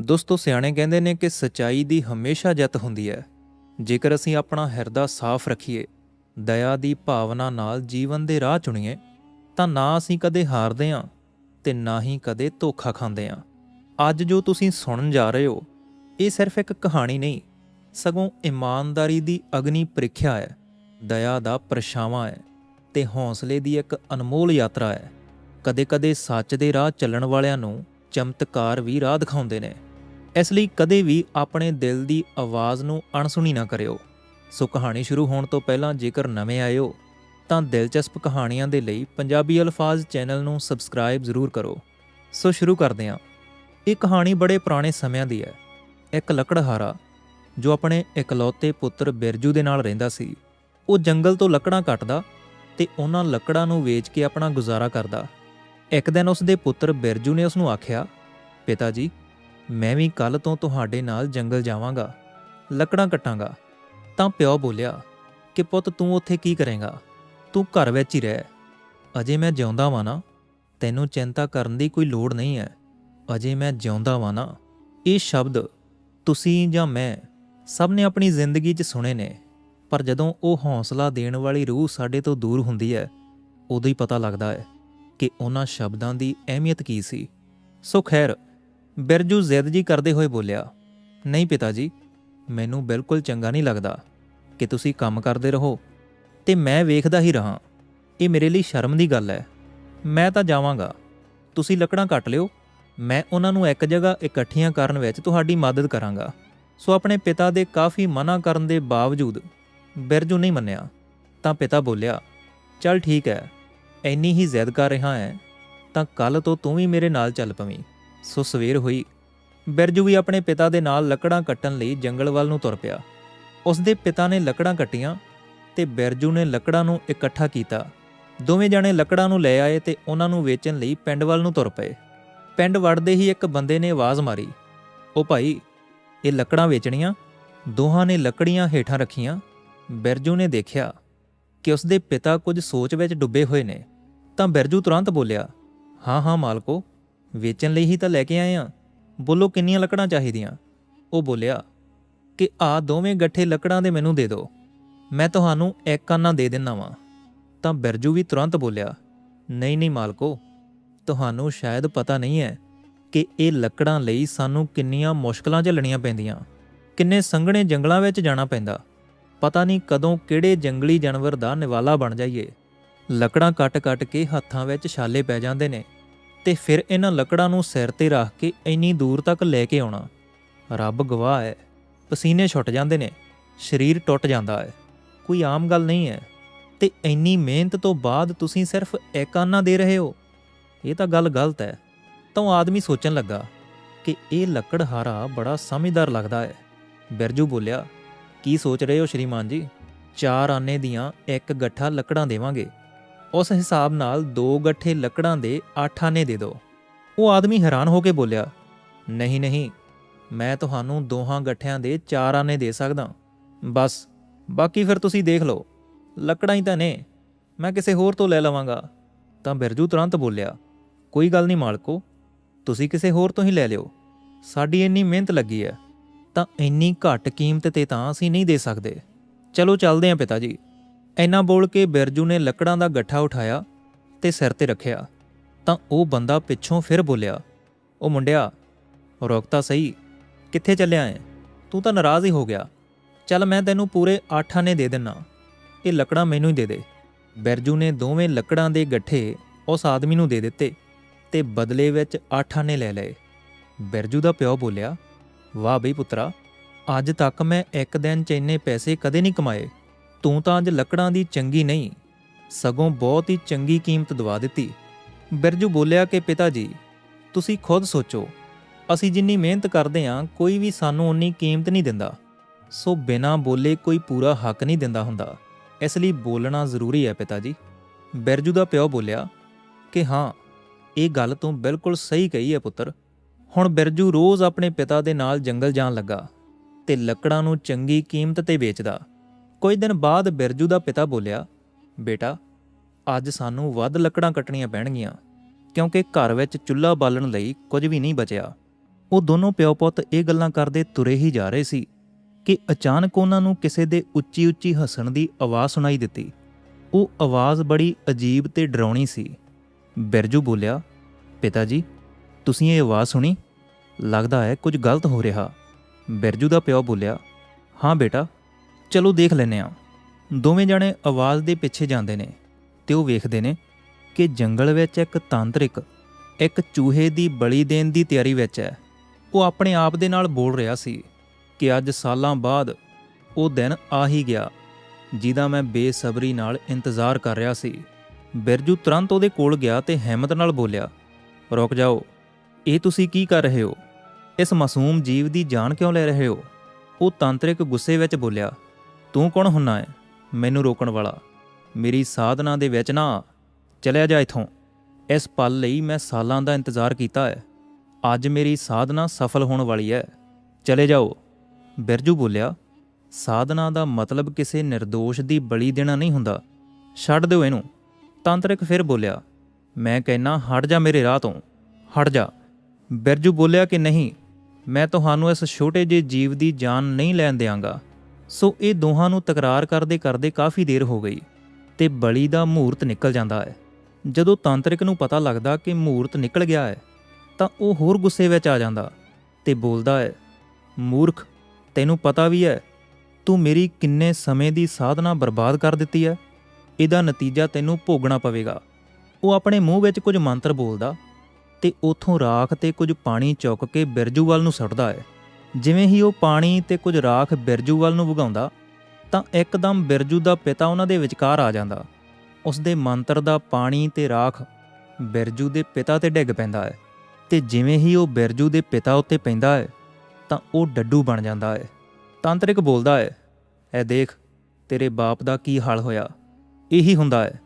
ਦੋਸਤੋ, ਸਿਆਣੇ ਕਹਿੰਦੇ ਨੇ ਕਿ ਸਚਾਈ ਦੀ ਹਮੇਸ਼ਾ ਜਿੱਤ ਹੁੰਦੀ ਹੈ। ਜੇਕਰ ਅਸੀਂ ਆਪਣਾ ਹਿਰਦਾ ਸਾਫ਼ ਰੱਖੀਏ, ਦਇਆ ਦੀ ਭਾਵਨਾ ਨਾਲ ਜੀਵਨ ਦੇ ਰਾਹ ਚੁਣੀਏ, ਤਾਂ ਨਾ ਅਸੀਂ ਕਦੇ ਹਾਰਦੇ ਹਾਂ ਤੇ ਨਾ ਹੀ ਕਦੇ ਧੋਖਾ ਖਾਂਦੇ ਹਾਂ। ਅੱਜ ਜੋ ਤੁਸੀਂ ਸੁਣਨ ਜਾ ਰਹੇ ਹੋ, ਇਹ ਸਿਰਫ ਇੱਕ ਕਹਾਣੀ ਨਹੀਂ, ਸਗੋਂ ਇਮਾਨਦਾਰੀ ਦੀ ਅਗਨੀ ਪ੍ਰੀਖਿਆ ਹੈ, ਦਇਆ ਦਾ ਪਰਛਾਵਾਂ ਹੈ ਤੇ ਹੌਸਲੇ ਦੀ ਇੱਕ ਅਨਮੋਲ ਯਾਤਰਾ ਹੈ। ਕਦੇ-ਕਦੇ ਸੱਚ ਦੇ ਰਾਹ ਚੱਲਣ ਵਾਲਿਆਂ ਨੂੰ ਚਮਤਕਾਰ ਵੀ ਰਾਹ ਦਿਖਾਉਂਦੇ ਨੇ। ਇਸ ਲਈ ਕਦੇ ਵੀ ਆਪਣੇ ਦਿਲ ਦੀ ਆਵਾਜ਼ ਨੂੰ ਅਣਸੁਣੀ ਨਾ ਕਰਿਓ। ਸੋ ਕਹਾਣੀ ਸ਼ੁਰੂ ਹੋਣ ਤੋਂ ਪਹਿਲਾਂ ਜੇਕਰ ਨਵੇਂ ਆਏ ਹੋ, ਤਾਂ ਦਿਲਚਸਪ ਕਹਾਣੀਆਂ ਦੇ ਲਈ ਪੰਜਾਬੀ ਅਲਫਾਜ਼ ਚੈਨਲ ਨੂੰ ਸਬਸਕ੍ਰਾਈਬ ਜ਼ਰੂਰ ਕਰੋ। ਸੋ ਸ਼ੁਰੂ ਕਰਦੇ ਹਾਂ। ਇਹ ਕਹਾਣੀ ਬੜੇ ਪੁਰਾਣੇ ਸਮਿਆਂ ਦੀ ਹੈ। ਇੱਕ ਲੱਕੜਹਾਰਾ, ਜੋ ਆਪਣੇ ਇਕਲੌਤੇ ਪੁੱਤਰ ਬਿਰਜੂ ਦੇ ਨਾਲ ਰਹਿੰਦਾ ਸੀ, ਉਹ ਜੰਗਲ ਤੋਂ ਲੱਕੜਾਂ ਕੱਟਦਾ ਤੇ ਉਹਨਾਂ ਲੱਕੜਾਂ ਨੂੰ ਵੇਚ ਕੇ ਆਪਣਾ ਗੁਜ਼ਾਰਾ ਕਰਦਾ। ਇੱਕ ਦਿਨ ਉਸ ਦੇ ਪੁੱਤਰ ਬਿਰਜੂ ਨੇ ਉਸ ਨੂੰ ਆਖਿਆ, ਪਿਤਾ ਜੀ ਮੈਂ ਵੀ ਕੱਲ ਤੋਂ ਤੁਹਾਡੇ ਨਾਲ ਜੰਗਲ ਜਾਵਾਂਗਾ, ਲੱਕੜਾਂ ਕੱਟਾਂਗਾ। ਤਾਂ ਪਿਓ ਬੋਲਿਆ, ਕਿ ਪੁੱਤ ਤੂੰ ਉੱਥੇ ਕੀ ਕਰੇਂਗਾ? ਤੂੰ ਘਰ ਵਿੱਚ ਹੀ ਰਹਿ। ਅਜੇ ਮੈਂ ਜਿਉਂਦਾ ਵਾਂ ਨਾ। ਤੈਨੂੰ ਚਿੰਤਾ ਕਰਨ ਦੀ ਕੋਈ ਲੋੜ ਨਹੀਂ ਹੈ ਅਜੇ ਮੈਂ ਜਿਉਂਦਾ ਵਾਂ ਨਾ। ਇਹ ਸ਼ਬਦ ਤੁਸੀਂ ਜਾਂ ਮੈਂ ਸਭ ਨੇ ਆਪਣੀ ਜ਼ਿੰਦਗੀ 'ਚ ਸੁਣੇ ਨੇ। ਪਰ ਜਦੋਂ ਉਹ ਹੌਸਲਾ ਦੇਣ ਵਾਲੀ ਰੂਹ ਸਾਡੇ ਤੋਂ ਦੂਰ ਹੁੰਦੀ ਹੈ ਉਦੋਂ ਹੀ ਪਤਾ ਲੱਗਦਾ ਹੈ ਕਿ ਉਹਨਾਂ ਸ਼ਬਦਾਂ ਦੀ ਅਹਿਮੀਅਤ ਕੀ ਸੀ। ਸੋ ਖੈਰ ਬਿਰਜੂ ਜ਼ਿੱਦ ਜੀ ਕਰਦੇ ਹੋਏ ਬੋਲਿਆ, ਨਹੀਂ ਪਿਤਾ ਜੀ ਮੈਨੂੰ ਬਿਲਕੁਲ ਚੰਗਾ ਨਹੀਂ ਲੱਗਦਾ ਕਿ ਤੁਸੀਂ ਕੰਮ ਕਰਦੇ ਰਹੋ ਤੇ ਮੈਂ ਵੇਖਦਾ ਹੀ ਰਹਾ। ਇਹ ਮੇਰੇ ਲਈ ਸ਼ਰਮ ਦੀ ਗੱਲ ਹੈ। ਮੈਂ ਤਾਂ ਜਾਵਾਂਗਾ। ਤੁਸੀਂ ਲੱਕੜਾਂ ਕੱਟ ਲਿਓ। ਮੈਂ ਉਹਨਾਂ ਨੂੰ ਇੱਕ ਜਗ੍ਹਾ ਇਕੱਠੀਆਂ ਕਰਨ ਵਿੱਚ ਤੁਹਾਡੀ ਮਦਦ ਕਰਾਂਗਾ। ਸੋ ਆਪਣੇ ਪਿਤਾ ਦੇ ਕਾਫੀ ਮਨਾ ਕਰਨ ਦੇ ਬਾਵਜੂਦ ਬਿਰਜੂ ਨਹੀਂ ਮੰਨਿਆ। ਤਾਂ ਪਿਤਾ ਬੋਲਿਆ, ਚੱਲ ਠੀਕ ਹੈ ਐਨੀ ਹੀ ਜ਼ਿੱਦ ਕਰ ਰਿਹਾ ਹੈ, ਤਾਂ ਕੱਲ ਤੋਂ ਤੂੰ ਵੀ ਮੇਰੇ ਨਾਲ ਚੱਲ ਪਵੀਂ। ਸੋ ਸਵੇਰ ਹੋਈ। ਬਿਰਜੂ ਵੀ ਆਪਣੇ ਪਿਤਾ ਦੇ ਨਾਲ ਲੱਕੜਾਂ ਕੱਟਣ ਲਈ ਜੰਗਲ ਵੱਲ ਨੂੰ ਤੁਰ ਪਿਆ। ਉਸ ਦੇ ਪਿਤਾ ਨੇ ਲੱਕੜਾਂ ਕੱਟੀਆਂ ਤੇ ਬਿਰਜੂ ਨੇ ਲੱਕੜਾਂ ਨੂੰ ਇਕੱਠਾ ਕੀਤਾ। ਦੋਵੇਂ ਜਾਣੇ ਲੱਕੜਾਂ ਨੂੰ ਲੈ ਆਏ ਤੇ ਉਹਨਾਂ ਨੂੰ ਵੇਚਣ ਲਈ ਪਿੰਡ ਵੱਲ ਨੂੰ ਤੁਰ ਪਏ। ਪਿੰਡ ਵੜਦੇ ਹੀ ਇੱਕ ਬੰਦੇ ਨੇ ਆਵਾਜ਼ ਮਾਰੀ। ਉਹ ਭਾਈ, ਇਹ ਲੱਕੜਾਂ ਵੇਚਣੀਆਂ? ਦੋਹਾਂ ਨੇ ਲੱਕੜੀਆਂ ਹੇਠਾਂ ਰੱਖੀਆਂ। ਬਿਰਜੂ ਨੇ ਦੇਖਿਆ ਕਿ ਉਸ ਦੇ ਪਿਤਾ ਕੁਝ ਸੋਚ ਵਿੱਚ ਡੁੱਬੇ ਹੋਏ ਨੇ। ਤਾਂ ਬਿਰਜੂ ਤੁਰੰਤ ਬੋਲਿਆ, ਹਾਂ ਹਾਂ ਮਾਲਕੋ ਵੇਚਣ ਲਈ ਹੀ ਤਾਂ ਲੈ ਕੇ ਆਏ ਆ। ਬੋਲੋ, ਕਿੰਨੀਆਂ ਲੱਕੜਾਂ ਚਾਹੀਦੀਆਂ? ਉਹ ਬੋਲਿਆ, ਕਿ ਆ ਦੋਵੇਂ ਗੱਠੇ ਲੱਕੜਾਂ ਦੇ ਮੈਨੂੰ ਦੇ ਦਿਓ। ਮੈਂ ਤੁਹਾਨੂੰ ਇੱਕ ਆਨਾ ਦੇ ਦਿੰਨਾ ਵਾਂ। ਤਾਂ ਬਿਰਜੂ ਵੀ ਤੁਰੰਤ ਬੋਲਿਆ, ਨਹੀਂ ਨਹੀਂ ਮਾਲਕੋ, ਤੁਹਾਨੂੰ ਸ਼ਾਇਦ ਪਤਾ ਨਹੀਂ ਹੈ ਕਿ ਇਹ ਲੱਕੜਾਂ ਲਈ ਸਾਨੂੰ ਕਿੰਨੀਆਂ ਮੁਸ਼ਕਲਾਂ ਝੱਲਣੀਆਂ ਪੈਂਦੀਆਂ। ਕਿੰਨੇ ਸੰਘਣੇ ਜੰਗਲਾਂ ਵਿੱਚ ਜਾਣਾ ਪੈਂਦਾ। ਪਤਾ ਨਹੀਂ ਕਦੋਂ ਕਿਹੜੇ ਜੰਗਲੀ ਜਾਨਵਰ ਦਾ ਨਿਵਾਲਾ ਬਣ ਜਾਈਏ। ਲੱਕੜਾਂ ਕੱਟ-ਕੱਟ ਕੇ ਹੱਥਾਂ ਵਿੱਚ ਛਾਲੇ ਪੈ ਜਾਂਦੇ ਨੇ। ਤੇ ਫਿਰ ਇਹਨਾਂ ਲੱਕੜਾਂ ਨੂੰ ਸਿਰ ਤੇ ਰੱਖ ਕੇ ਇੰਨੀ ਦੂਰ ਤੱਕ ਲੈ ਕੇ ਆਉਣਾ। ਰੱਬ ਗਵਾਹ ਹੈ। ਪਸੀਨੇ ਛੁੱਟ ਜਾਂਦੇ ਨੇ। ਸਰੀਰ ਟੁੱਟ ਜਾਂਦਾ ਹੈ। ਕੋਈ ਆਮ ਗੱਲ ਨਹੀਂ ਹੈ। ਤੇ ਇੰਨੀ ਮਿਹਨਤ ਤੋਂ ਬਾਅਦ ਤੁਸੀਂ ਸਿਰਫ ਇੱਕ ਆਨਾ ਦੇ ਰਹੇ ਹੋ। ਇਹ ਤਾਂ ਗੱਲ ਗਲਤ ਹੈ। ਤਾਂ ਉਹ ਆਦਮੀ ਸੋਚਣ ਲੱਗਾ ਕਿ ਇਹ ਲੱਕੜਹਾਰਾ ਬੜਾ ਸਮਝਦਾਰ ਲੱਗਦਾ ਹੈ। ਬਿਰਜੂ ਬੋਲਿਆ, ਕੀ ਸੋਚ ਰਹੇ ਹੋ ਸ਼੍ਰੀਮਾਨ ਜੀ? ਚਾਰ ਆਨੇ ਦੀਆਂ ਇੱਕ ਗੱਠਾ ਲੱਕੜਾਂ ਦੇਵਾਂਗੇ। ਉਸ ਹਿਸਾਬ ਨਾਲ ਦੋ ਗੱਠੇ ਲੱਕੜਾਂ ਦੇ ਅੱਠ ਆਨੇ ਦੇ। ਦਿਓ ਉਹ ਆਦਮੀ ਹੈਰਾਨ ਹੋ ਕੇ ਬੋਲਿਆ, ਨਹੀਂ ਨਹੀਂ, ਮੈਂ ਤੁਹਾਨੂੰ ਦੋਹਾਂ ਗੱਠਿਆਂ ਦੇ ਚਾਰ ਆਨੇ ਦੇ ਸਕਦਾ। ਬਸ, ਬਾਕੀ ਫਿਰ ਤੁਸੀਂ ਦੇਖ ਲਓ। ਲੱਕੜਾਂ ਹੀ ਤਾਂ ਨੇ, ਮੈਂ ਕਿਸੇ ਹੋਰ ਤੋਂ ਲੈ ਲਵਾਂਗਾ। ਤਾਂ ਬਿਰਜੂ ਤੁਰੰਤ ਬੋਲਿਆ, ਕੋਈ ਗੱਲ ਨਹੀਂ ਮਾਲਕੋ, ਤੁਸੀਂ ਕਿਸੇ ਹੋਰ ਤੋਂ ਹੀ ਲੈ ਲਿਓ। ਸਾਡੀ ਇੰਨੀ ਮਿਹਨਤ ਲੱਗੀ ਹੈ, ਤਾਂ ਇੰਨੀ ਘੱਟ ਕੀਮਤ ਤੇ ਤਾਂ ਅਸੀਂ ਨਹੀਂ ਦੇ ਸਕਦੇ। ਚਲੋ, ਚੱਲਦੇ ਆਂ ਪਿਤਾ ਜੀ। ਇੰਨਾ ਬੋਲ ਕੇ ਬਿਰਜੂ ਨੇ ਲੱਕੜਾਂ ਦਾ ਗੱਠਾ ਉਠਾਇਆ ਤੇ ਸਿਰ ਤੇ ਰੱਖਿਆ। ਤਾਂ ਉਹ ਬੰਦਾ ਪਿੱਛੋਂ ਫਿਰ ਬੋਲਿਆ, ਉਹ ਮੁੰਡਿਆ ਰੋਕਤਾ ਸਹੀ, ਕਿੱਥੇ ਚੱਲਿਆ ਹੈ ਤੂੰ ਤਾਂ ਨਾਰਾਜ਼ ਹੀ ਹੋ ਗਿਆ। ਚੱਲ ਮੈਂ ਤੈਨੂੰ ਪੂਰੇ 8 ਆਨੇ ਦੇ ਦਿੰਨਾ। ਇਹ ਲੱਕੜਾਂ ਮੈਨੂੰ ਹੀ ਦੇ ਦੇ। ਬਿਰਜੂ ਨੇ ਦੋਵੇਂ ਲੱਕੜਾਂ ਦੇ ਗੱਠੇ ਉਸ ਆਦਮੀ ਨੂੰ ਦੇ ਦਿੱਤੇ ਤੇ ਬਦਲੇ ਵਿੱਚ 8 ਆਨੇ ਲੈ ਲਏ। ਬਿਰਜੂ ਦਾ ਪਿਓ ਬੋਲਿਆ, ਵਾਹ ਬਈ ਪੁੱਤਰਾ, ਅੱਜ ਤੱਕ ਮੈਂ ਇੱਕ ਦਿਨ 'ਚ ਇੰਨੇ ਪੈਸੇ ਕਦੇ ਨਹੀਂ ਕਮਾਏ। ਤੂੰ ਤਾਂ ਅੱਜ ਲੱਕੜਾਂ ਦੀ ਚੰਗੀ ਨਹੀਂ, ਸਗੋਂ ਬਹੁਤ ਹੀ ਚੰਗੀ ਕੀਮਤ ਦਵਾ ਦਿੱਤੀ। ਬਿਰਜੂ ਬੋਲਿਆ ਕਿ, ਪਿਤਾ ਜੀ, ਤੁਸੀਂ ਖੁਦ ਸੋਚੋ, ਅਸੀਂ ਜਿੰਨੀ ਮਿਹਨਤ ਕਰਦੇ ਹਾਂ, ਕੋਈ ਵੀ ਸਾਨੂੰ ਉਨੀ ਕੀਮਤ ਨਹੀਂ ਦਿੰਦਾ। ਸੋ ਬਿਨਾਂ ਬੋਲੇ ਕੋਈ ਪੂਰਾ ਹੱਕ ਨਹੀਂ ਦਿੰਦਾ ਹੁੰਦਾ। ਇਸ ਲਈ ਬੋਲਣਾ ਜ਼ਰੂਰੀ ਹੈ, ਪਿਤਾ ਜੀ। ਬਿਰਜੂ ਦਾ ਪਿਓ ਬੋਲਿਆ ਕਿ, ਹਾਂ, ਇਹ ਗੱਲ ਤੂੰ ਬਿਲਕੁਲ ਸਹੀ ਕਹੀ ਹੈ, ਪੁੱਤਰ। ਹੁਣ ਬਿਰਜੂ ਰੋਜ਼ ਆਪਣੇ ਪਿਤਾ ਦੇ ਨਾਲ ਜੰਗਲ ਜਾਣ ਲੱਗਾ ਤੇ ਲੱਕੜਾਂ ਨੂੰ ਚੰਗੀ ਕੀਮਤ ਤੇ ਵੇਚਦਾ। ਕੁਝ ਦਿਨ ਬਾਅਦ ਬਿਰਜੂ ਦਾ ਪਿਤਾ ਬੋਲਿਆ, ਬੇਟਾ, ਅੱਜ ਸਾਨੂੰ ਵੱਧ ਲੱਕੜਾਂ ਕੱਟਣੀਆਂ ਪੈਣਗੀਆਂ, ਕਿਉਂਕਿ ਘਰ ਵਿੱਚ ਚੁੱਲ੍ਹਾ ਬਾਲਣ ਲਈ ਕੁਝ ਵੀ ਨਹੀਂ ਬਚਿਆ। ਉਹ ਦੋਨੋਂ ਪਿਓ ਪੁੱਤ ਇਹ ਗੱਲਾਂ ਕਰਦੇ ਤੁਰੇ ਹੀ ਜਾ ਰਹੇ ਸੀ ਕਿ ਅਚਾਨਕ ਉਹਨਾਂ ਨੂੰ ਕਿਸੇ ਦੇ ਉੱਚੀ ਉੱਚੀ ਹੱਸਣ ਦੀ ਆਵਾਜ਼ ਸੁਣਾਈ ਦਿੱਤੀ। ਉਹ ਆਵਾਜ਼ ਬੜੀ ਅਜੀਬ ਤੇ ਡਰਾਉਣੀ ਸੀ। ਬਿਰਜੂ ਬੋਲਿਆ, ਪਿਤਾ ਜੀ, ਤੁਸੀਂ ਇਹ ਆਵਾਜ਼ ਸੁਣੀ? ਲੱਗਦਾ ਹੈ ਕੁਝ ਗਲਤ ਹੋ ਰਿਹਾ। ਬਿਰਜੂ ਦਾ ਪਿਓ ਬੋਲਿਆ, ਹਾਂ ਬੇਟਾ ਚਲੋ ਦੇਖ ਲੈਨੇ ਆ ਦੋਵੇਂ ਜਣੇ ਆਵਾਜ਼ ਦੇ ਪਿੱਛੇ ਜਾਂਦੇ ਨੇ ਤੇ ਉਹ ਵੇਖਦੇ ਨੇ ਕਿ ਜੰਗਲ ਵਿੱਚ ਇੱਕ ਤਾਂਤਰਿਕ, ਇੱਕ ਚੂਹੇ ਦੀ ਬਲੀ ਦੇਣ ਦੀ ਤਿਆਰੀ ਵਿੱਚ ਹੈ। ਉਹ ਆਪਣੇ ਆਪ ਦੇ ਨਾਲ ਬੋਲ ਰਿਹਾ ਸੀ ਕਿ ਅੱਜ ਸਾਲਾਂ ਬਾਅਦ ਉਹ ਦਿਨ ਆ ਹੀ ਗਿਆ ਜਿਹਦਾ ਮੈਂ ਬੇਸਬਰੀ ਨਾਲ ਇੰਤਜ਼ਾਰ ਕਰ ਰਿਹਾ ਸੀ। ਬਿਰਜੂ ਤੁਰੰਤ ਉਹਦੇ ਕੋਲ ਗਿਆ ਤੇ ਹਿੰਮਤ ਨਾਲ ਬੋਲਿਆ, ਰੁਕ ਜਾਓ, ਇਹ ਤੁਸੀਂ ਕੀ ਕਰ ਰਹੇ ਹੋ? ਇਸ ਮਾਸੂਮ ਜੀਵ ਦੀ ਜਾਨ ਕਿਉਂ ਲੈ ਰਹੇ ਹੋ? ਉਹ ਤਾਂਤਰਿਕ ਗੁੱਸੇ ਵਿੱਚ ਬੋਲਿਆ ਤੂੰ ਕੌਣ ਹੁੰਨਾ ਹੈ ਮੈਨੂੰ ਰੋਕਣ ਵਾਲਾ। ਮੇਰੀ ਸਾਧਨਾ ਦੇ ਵਿੱਚ ਨਾ ਚਲਿਆ ਜਾ ਇਥੋਂ। ਇਸ ਪਲ ਲਈ ਮੈਂ ਸਾਲਾਂ ਦਾ ਇੰਤਜ਼ਾਰ ਕੀਤਾ ਹੈ ਅੱਜ ਮੇਰੀ ਸਾਧਨਾ ਸਫਲ ਹੋਣ ਵਾਲੀ ਹੈ ਚਲੇ ਜਾਓ। ਬਿਰਜੂ ਬੋਲਿਆ, ਸਾਧਨਾ ਦਾ ਮਤਲਬ ਕਿਸੇ નિર્ਦੋਸ਼ ਦੀ ਬਲੀ ਦੇਣਾ ਨਹੀਂ ਹੁੰਦਾ। ਛੱਡ ਦਿਓ ਇਹਨੂੰ। ਤਾਂਤਰਿਕ ਫਿਰ ਬੋਲਿਆ, ਮੈਂ ਕਹਿਣਾ ਹਟ ਜਾ ਮੇਰੇ ਰਾਹ ਤੋਂ। ਹਟ ਜਾ। ਬਿਰਜੂ ਬੋਲਿਆ ਕਿ ਨਹੀਂ, ਮੈਂ ਤੁਹਾਨੂੰ ਇਸ ਛੋਟੇ ਜਿਹੇ ਜੀਵ ਦੀ ਜਾਨ ਨਹੀਂ ਲੈਣ ਦਿਆਂਗਾ। ਸੋ ਇਹ ਦੋਹਾਂ ਨੂੰ ਤਕਰਾਰ ਕਰਦੇ ਕਰਦੇ ਕਾਫੀ ਦੇਰ ਹੋ ਗਈ ਤੇ ਬਲੀ ਦਾ ਮਹੂਰਤ ਨਿਕਲ ਜਾਂਦਾ ਹੈ। ਜਦੋਂ ਤਾਂਤਰਿਕ ਨੂੰ ਪਤਾ ਲੱਗਦਾ ਕਿ ਮਹੂਰਤ ਨਿਕਲ ਗਿਆ ਹੈ, ਤਾਂ ਉਹ ਹੋਰ ਗੁੱਸੇ ਵਿੱਚ ਆ ਜਾਂਦਾ ਤੇ ਬੋਲਦਾ ਹੈ, ਮੂਰਖ, ਤੈਨੂੰ ਪਤਾ ਵੀ ਹੈ, ਤੂੰ ਮੇਰੀ ਕਿੰਨੇ ਸਮੇਂ ਦੀ ਸਾਧਨਾ ਬਰਬਾਦ ਕਰ ਦਿੱਤੀ ਹੈ। ਇਹਦਾ ਨਤੀਜਾ ਤੈਨੂੰ ਭੋਗਣਾ ਪਵੇਗਾ। ਉਹ ਆਪਣੇ ਮੂੰਹ ਵਿੱਚ ਕੁਝ ਮੰਤਰ ਬੋਲਦਾ ਤੇ ਉਥੋਂ ਰਾਖ ਤੇ ਕੁਝ ਪਾਣੀ ਚੁੱਕ ਕੇ ਬਿਰਜੂ ਵੱਲ ਨੂੰ ਸੁੱਟਦਾ ਹੈ। ਜਿਵੇਂ ਹੀ ਉਹ ਪਾਣੀ ਤੇ ਕੁਝ ਰਾਖ ਬਿਰਜੂ ਵੱਲ ਨੂੰ ਵਗਾਉਂਦਾ, ਤਾਂ ਇੱਕਦਮ ਬਿਰਜੂ ਦਾ ਪਿਤਾ ਉਹਨਾਂ ਦੇ ਵਿਚਕਾਰ ਆ ਜਾਂਦਾ। ਉਸ ਦੇ ਮੰਤਰ ਦਾ ਪਾਣੀ ਤੇ ਰਾਖ ਬਿਰਜੂ ਦੇ ਪਿਤਾ ਤੇ ਡਿੱਗ ਪੈਂਦਾ ਹੈ ਤੇ ਜਿਵੇਂ ਹੀ ਉਹ ਬਿਰਜੂ ਦੇ ਪਿਤਾ ਉੱਤੇ ਪੈਂਦਾ ਹੈ, ਤਾਂ ਉਹ ਡੱਡੂ ਬਣ ਜਾਂਦਾ ਹੈ। ਤਾਂਤਰਿਕ ਬੋਲਦਾ ਹੈ ਐ ਦੇਖ, ਤੇਰੇ ਬਾਪ ਦਾ ਕੀ ਹਾਲ ਹੋਇਆ? ਇਹੀ ਹੁੰਦਾ ਹੈ,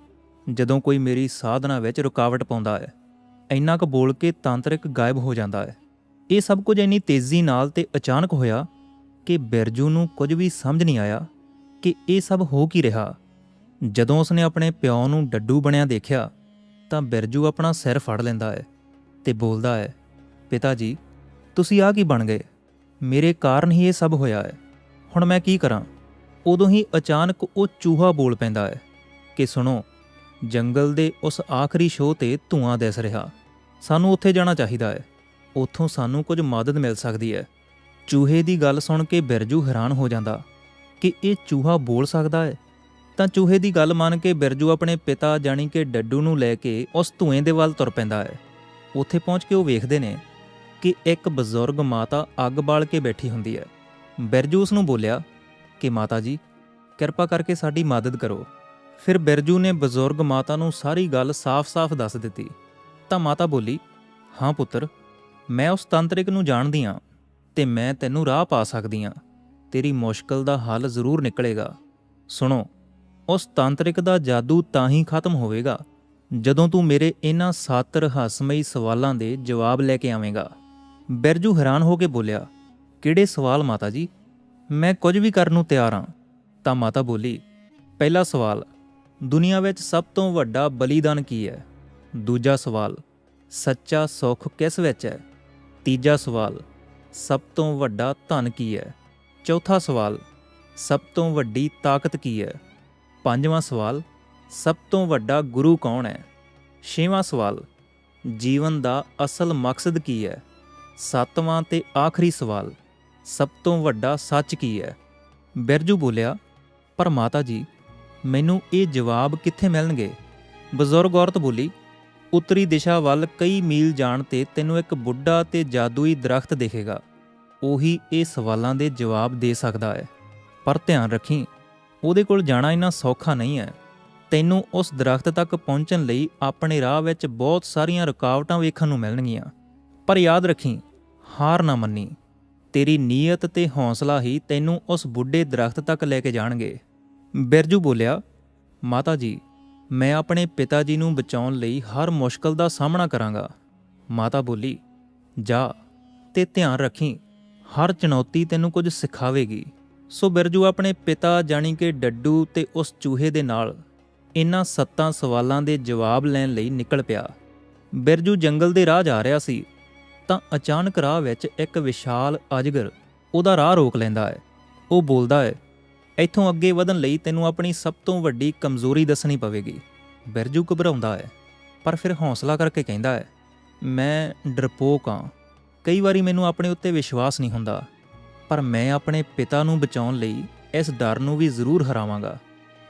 ਜਦੋਂ ਕੋਈ ਮੇਰੀ ਸਾਧਨਾ ਵਿੱਚ ਰੁਕਾਵਟ ਪਾਉਂਦਾ ਹੈ। ਇੰਨਾ ਕੁ ਬੋਲ ਕੇ ਤਾਂਤਰਿਕ ਗਾਇਬ ਹੋ ਜਾਂਦਾ ਹੈ। ਇਹ ਸਭ ਕੁਝ ਇੰਨੀ ਤੇਜ਼ੀ ਨਾਲ ਤੇ ਅਚਾਨਕ ਹੋਇਆ ਕਿ ਬਿਰਜੂ ਨੂੰ ਕੁਝ ਵੀ ਸਮਝ ਨਹੀਂ ਆਇਆ ਕਿ ਇਹ ਸਭ ਹੋ ਕੀ ਰਿਹਾ। ਜਦੋਂ ਉਸਨੇ ਆਪਣੇ ਪਿਓ ਨੂੰ ਡੱਡੂ ਬਣਿਆ ਦੇਖਿਆ, ਤਾਂ ਬਿਰਜੂ ਆਪਣਾ ਸਿਰ ਫੜ ਲੈਂਦਾ ਹੈ ਤੇ ਬੋਲਦਾ ਹੈ, ਪਿਤਾ ਜੀ, ਤੁਸੀਂ ਆ ਕੀ ਬਣ ਗਏ? ਮੇਰੇ ਕਾਰਨ ਹੀ ਇਹ ਸਭ ਹੋਇਆ ਹੈ। ਹੁਣ ਮੈਂ ਕੀ ਕਰਾਂ? ਉਦੋਂ ਹੀ ਅਚਾਨਕ ਉਹ ਚੂਹਾ ਬੋਲ ਪੈਂਦਾ ਹੈ ਕਿ, ਸੁਣੋ, ਜੰਗਲ ਦੇ ਉਸ ਆਖਰੀ ਸ਼ੋਅ ਤੇ ਧੂਆਂ ਦਿਸ ਰਿਹਾ। ਸਾਨੂੰ ਉੱਥੇ ਜਾਣਾ ਚਾਹੀਦਾ ਹੈ। ਉੱਥੋਂ ਸਾਨੂੰ ਕੁਝ ਮਦਦ ਮਿਲ ਸਕਦੀ ਹੈ। ਚੂਹੇ ਦੀ ਗੱਲ ਸੁਣ ਕੇ ਬਿਰਜੂ ਹੈਰਾਨ ਹੋ ਜਾਂਦਾ ਕਿ ਇਹ ਚੂਹਾ ਬੋਲ ਸਕਦਾ ਹੈ। ਤਾਂ ਚੂਹੇ ਦੀ ਗੱਲ ਮੰਨ ਕੇ ਬਿਰਜੂ ਆਪਣੇ ਪਿਤਾ ਜਾਣੀ ਕਿ ਡੱਡੂ ਨੂੰ ਲੈ ਕੇ ਉਸ ਧੂਏ ਦੇ ਵੱਲ ਤੁਰ ਪੈਂਦਾ ਹੈ। ਉੱਥੇ ਪਹੁੰਚ ਕੇ ਉਹ ਵੇਖਦੇ ਨੇ ਕਿ ਇੱਕ ਬਜ਼ੁਰਗ ਮਾਤਾ ਅੱਗ ਬਾਲ ਕੇ ਬੈਠੀ ਹੁੰਦੀ ਹੈ। ਬਿਰਜੂ ਉਸ ਨੂੰ ਬੋਲਿਆ, ਕਿ ਮਾਤਾ ਜੀ, ਕਿਰਪਾ ਕਰਕੇ ਸਾਡੀ ਮਦਦ ਕਰੋ। ਫਿਰ ਬਿਰਜੂ ਨੇ ਬਜ਼ੁਰਗ ਮਾਤਾ ਨੂੰ ਸਾਰੀ ਗੱਲ ਸਾਫ਼-ਸਾਫ਼ ਦੱਸ ਦਿੱਤੀ। ਤਾਂ ਮਾਤਾ ਬੋਲੀ, ਹਾਂ ਪੁੱਤਰ ਮੈਂ ਉਸ ਤਾਂਤਰਿਕ ਨੂੰ ਜਾਣਦੀ ਹਾਂ ਤੇ ਮੈਂ ਤੈਨੂੰ ਰਾਹ ਪਾ ਸਕਦੀ ਹਾਂ। ਤੇਰੀ ਮੁਸ਼ਕਲ ਦਾ ਹੱਲ ਜ਼ਰੂਰ ਨਿਕਲੇਗਾ। ਸੁਣੋ, ਉਸ ਤਾਂਤਰਿਕ ਦਾ ਜਾਦੂ ਤਾਂ ਹੀ ਖਤਮ ਹੋਵੇਗਾ ਜਦੋਂ ਤੂੰ ਮੇਰੇ ਇਹਨਾਂ ਸੱਤ ਰਹੱਸਮਈ ਸਵਾਲਾਂ ਦੇ ਜਵਾਬ ਲੈ ਕੇ ਆਵੇਂਗਾ। ਬਿਰਜੂ ਹੈਰਾਨ ਹੋ ਕੇ ਬੋਲਿਆ, ਕਿਹੜੇ ਸਵਾਲ ਮਾਤਾ ਜੀ? ਮੈਂ ਕੁਝ ਵੀ ਕਰਨ ਨੂੰ ਤਿਆਰ ਹਾਂ। ਤਾਂ ਮਾਤਾ ਬੋਲੀ, ਪਹਿਲਾ ਸਵਾਲ, ਦੁਨੀਆ ਵਿੱਚ ਸਭ ਤੋਂ ਵੱਡਾ ਬਲੀਦਾਨ ਕੀ ਹੈ? ਦੂਜਾ ਸਵਾਲ, ਸੱਚਾ ਸੁੱਖ ਕਿਸ ਵਿੱਚ ਹੈ? ਤੀਜਾ ਸਵਾਲ, ਸਭ ਤੋਂ ਵੱਡਾ ਧਨ ਕੀ ਹੈ? ਚੌਥਾ ਸਵਾਲ, ਸਭ ਤੋਂ ਵੱਡੀ ਤਾਕਤ ਕੀ ਹੈ? ਪੰਜਵਾਂ ਸਵਾਲ, ਸਭ ਤੋਂ ਵੱਡਾ ਗੁਰੂ ਕੌਣ ਹੈ? ਛੇਵਾਂ ਸਵਾਲ, ਜੀਵਨ ਦਾ ਅਸਲ ਮਕਸਦ ਕੀ ਹੈ? ਸੱਤਵਾਂ ਤੇ ਆਖਰੀ ਸਵਾਲ, ਸਭ ਤੋਂ ਵੱਡਾ ਸੱਚ ਕੀ ਹੈ? ਬਿਰਜੂ ਬੋਲਿਆ, ਪਰ ਮਾਤਾ ਜੀ, ਮੈਨੂੰ ਇਹ ਜਵਾਬ ਕਿੱਥੇ ਮਿਲਣਗੇ? ਬਜ਼ੁਰਗ ਔਰਤ ਬੋਲੀ ਉੱਤਰੀ ਦਿਸ਼ਾ ਵੱਲ ਕਈ ਮੀਲ ਜਾਣ ਤੇ ਤੈਨੂੰ ਇੱਕ ਬੁੱਢਾ ਤੇ ਜਾਦੂਈ ਦਰਖਤ ਦਿਖੇਗਾ। ਉਹੀ ਇਹ ਸਵਾਲਾਂ ਦੇ ਜਵਾਬ ਦੇ ਸਕਦਾ ਹੈ। ਪਰ ਧਿਆਨ ਰੱਖੀ, ਉਹਦੇ ਕੋਲ ਜਾਣਾ ਇੰਨਾ ਸੌਖਾ ਨਹੀਂ ਹੈ। ਤੈਨੂੰ ਉਸ ਦਰਖਤ ਤੱਕ ਪਹੁੰਚਣ ਲਈ ਆਪਣੇ ਰਾਹ ਵਿੱਚ ਬਹੁਤ ਸਾਰੀਆਂ ਰੁਕਾਵਟਾਂ ਵੇਖਣ ਨੂੰ ਮਿਲਣਗੀਆਂ। ਪਰ ਯਾਦ ਰੱਖੀ, ਹਾਰ ਨਾ ਮੰਨੀ। ਤੇਰੀ ਨੀਅਤ ਤੇ ਹੌਸਲਾ ਹੀ ਤੈਨੂੰ ਉਸ ਬੁੱਢੇ ਦਰਖਤ ਤੱਕ ਲੈ ਕੇ ਜਾਣਗੇ। ਬਿਰਜੂ ਬੋਲਿਆ, ਮਾਤਾ ਜੀ ਮੈਂ ਆਪਣੇ ਪਿਤਾ ਜੀ ਨੂੰ ਬਚਾਉਣ ਲਈ ਹਰ ਮੁਸ਼ਕਲ ਦਾ ਸਾਹਮਣਾ ਕਰਾਂਗਾ। ਮਾਤਾ ਬੋਲੀ, ਜਾ ਤੇ ਧਿਆਨ ਰੱਖੀ, ਹਰ ਚੁਣੌਤੀ ਤੈਨੂੰ ਕੁਝ ਸਿਖਾਵੇਗੀ। ਸੋ ਬਿਰਜੂ ਆਪਣੇ ਪਿਤਾ ਜਾਣੀ ਕਿ ਡੱਡੂ ਤੇ ਉਸ ਚੂਹੇ ਦੇ ਨਾਲ ਇਨ੍ਹਾਂ ਸੱਤਾਂ ਸਵਾਲਾਂ ਦੇ ਜਵਾਬ ਲੈਣ ਲਈ ਨਿਕਲ ਪਿਆ। ਬਿਰਜੂ ਜੰਗਲ ਦੇ ਰਾਹ ਜਾ ਰਿਹਾ ਸੀ, ਤਾਂ ਅਚਾਨਕ ਰਾਹ ਵਿੱਚ ਇੱਕ ਵਿਸ਼ਾਲ ਅਜਗਰ ਉਹਦਾ ਰਾਹ ਰੋਕ ਲੈਂਦਾ ਹੈ। ਉਹ ਬੋਲਦਾ ਹੈ ਇੱਥੋਂ ਅੱਗੇ ਵਧਣ ਲਈ ਤੈਨੂੰ ਆਪਣੀ ਸਭ ਤੋਂ ਵੱਡੀ ਕਮਜ਼ੋਰੀ ਦੱਸਣੀ ਪਵੇਗੀ। ਬਿਰਜੂ ਘਬਰਾਉਂਦਾ ਹੈ, ਪਰ ਫਿਰ ਹੌਸਲਾ ਕਰਕੇ ਕਹਿੰਦਾ ਹੈ, ਮੈਂ ਡਰਪੋਕ ਹਾਂ। ਕਈ ਵਾਰੀ ਮੈਨੂੰ ਆਪਣੇ ਉੱਤੇ ਵਿਸ਼ਵਾਸ ਨਹੀਂ ਹੁੰਦਾ, ਪਰ ਮੈਂ ਆਪਣੇ ਪਿਤਾ ਨੂੰ ਬਚਾਉਣ ਲਈ ਇਸ ਡਰ ਨੂੰ ਵੀ ਜ਼ਰੂਰ ਹਰਾਵਾਂਗਾ।